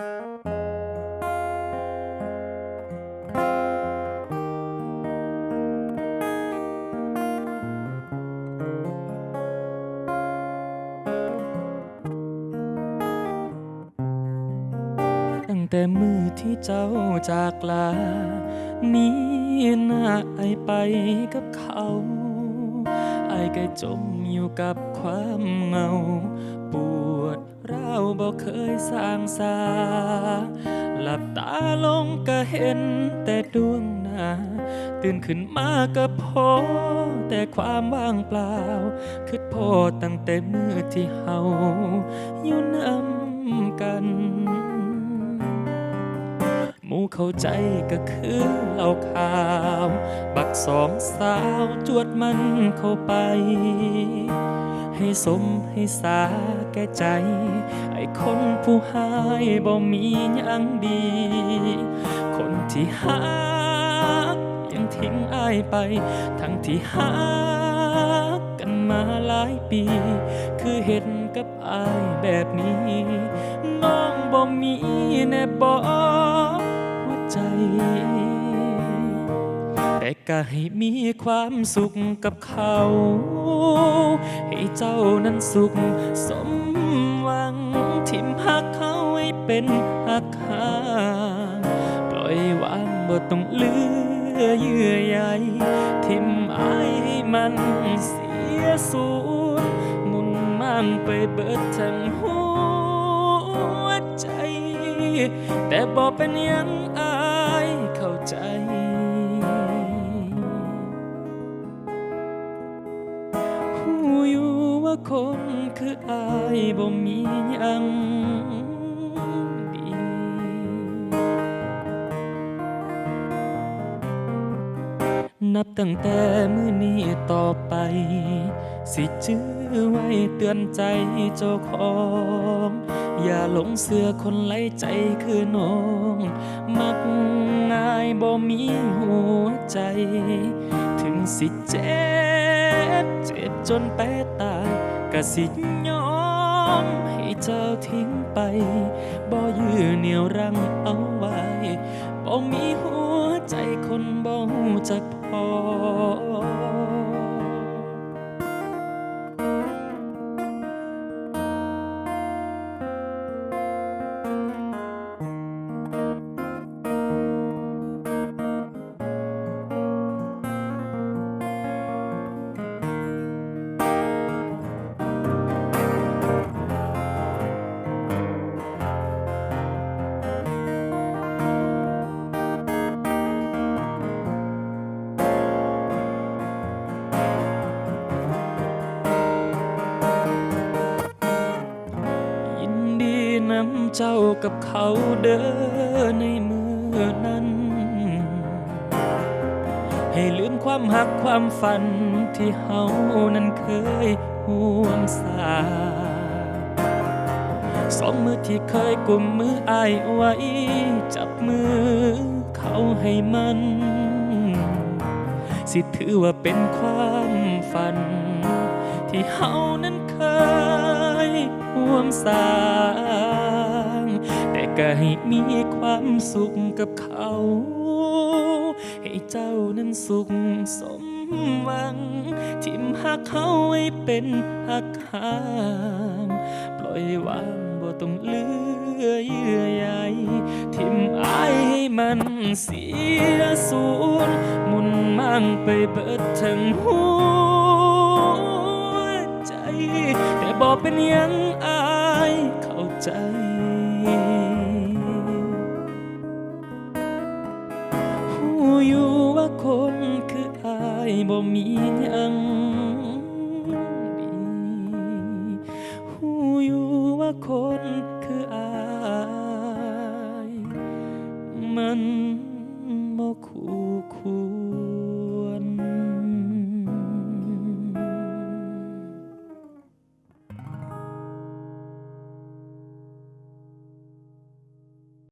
ตั้งแต่มือที่เจ้าจากลา นี้หน้าไอไปกับเขา ไอก็จมอยู่กับความเหงา บ่เคยสร้างสาหลับตาลงก็เห็นแต่ดวงหน้า ตื่นขึ้นมาก็พอแต่ความว่างเปล่าคือพอตั้งแต่มือที่เฮาอยู่นำกันหมูเข้าใจก็คือเหล่าขาว บักสองสาวจวดมันเข้าไป ให้สมให้สาแก่ใจ ไอ้คนผู้หายบ่มียังดี คนที่หักยังทิ้งอายไป ทั้งที่หักกันมาหลายปี คือเห็นกับอายแบบนี้ น้องบ่มีแน่บอกหัวใจ แต่ก็ให้มีความสุขกับเขา ให้เจ้านั้นสุขสมหวัง ทิมหักเขาให้เป็นหักหาปล่อยวางบ่ต้องเลือเยื่อใยทิมอายให้มันเสียสูญมุนมั่งไปเบิดทั้งหัวใจ แต่บอกเป็นยังอายเข้าใจ ว่าคนคืออายบ่มีหยังดีนับตั้งแต่มื้อนี้ต่อไป สิจื้อไว้เตือนใจเจ้าของ อย่าหลงเสือคนไร้ใจคือน้อง มักง่ายบ่มีหัวใจ ถึงสิเจ็บ เจ็บจนแปรตายกะสิยอมให้เจ้าทิ้งไป บ่ยื้อเหนี่ยวรั้งเอาไว้ บ่มีหัวใจคนบ่หูจักพ เจ้ากับเขาเดินในมือนั้น ให้ลืมความหักความฝันที่เฮานั้นเคยห่วงสา สองมือที่เคยกุมมืออายไว้ จับมือเขาให้มัน สิถือว่าเป็นความฝัน ที่เฮานั้นเคยห่วงสา ก็ให้มีความสุขกับเขา ให้เจ้านั้นสุขสมหวัง ทิมหักเขาให้เป็นหักหางปล่อยวางบ่ต้องเลือเยื่อใยทิมอายให้มันเสียสูญมุนมั่งไปเบิดทั้งหัวใจ แต่บอกเป็นยังอายเข้าใจ บ่มีหยังดีหูอยู่ว่าคนคืออาย มันบ่คู่คู่